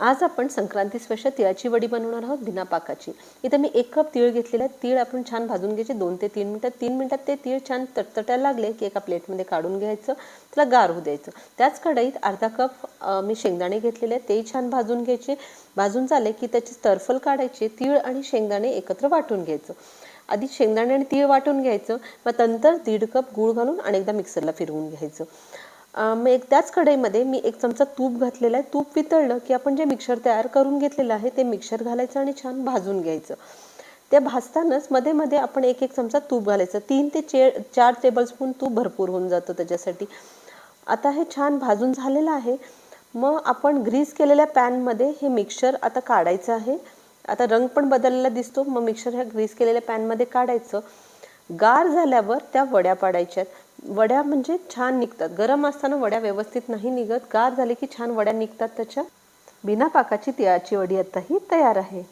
आज आपण संक्रांती स्पेशल तिळाची वडी बनवणार आहोत बिना पाकाची इथे मी एक कप तीळ घेतलेला आहे. तीळ आपण छान भाजून घ्यायचे. दोन ते तीन मिनिटात तीन मिनिटात ते तीळ छान तटतटायला लागले की एका प्लेटमध्ये काढून घ्यायचं. त्याला गार होऊ द्यायचं. त्याच कढईत अर्धा कप मी शेंगदाणे घेतलेले आहेत. तेही छान भाजून घ्यायचे. भाजून झाले की त्याची तरफल काढायची. तीळ आणि शेंगदाणे एकत्र वाटून घ्यायचं. आधी शेंगदाणे आणि तीळ वाटून घ्यायचं. मग नंतर दीड कप गूळ घालून अनेकदा मिक्सरला फिरवून घ्यायचं. मग एक त्याच कढईमध्ये मी एक चमचा तूप घातलेला आहे. तूप वितळलं की आपण जे मिक्सर तयार करून घेतलेलं आहे ते मिक्सर घालायचं आणि छान भाजून घ्यायचं. ते भाजतानाच मध्ये मध्ये आपण एक एक चमचा तूप घालायचं. तीन ते चे चार टेबलस्पून तूप भरपूर होऊन जातं त्याच्यासाठी. आता हे छान भाजून झालेलं आहे. मग आपण ग्रीस केलेल्या पॅनमध्ये हे मिक्सर आता काढायचं आहे. आता रंग पण बदललेला दिसतो. मग मिक्सर ह्या ग्रीस केलेल्या पॅनमध्ये काढायचं. गार झाल्यावर त्या वड्या पाडायच्या वड्या म्हणजे छान निघतात. गरम असताना वड्या व्यवस्थित नाही निघत. गार झाले की छान वड्या निघतात त्याच्या. बिना पाकाची तिळाची वडी आता ही तयार आहे.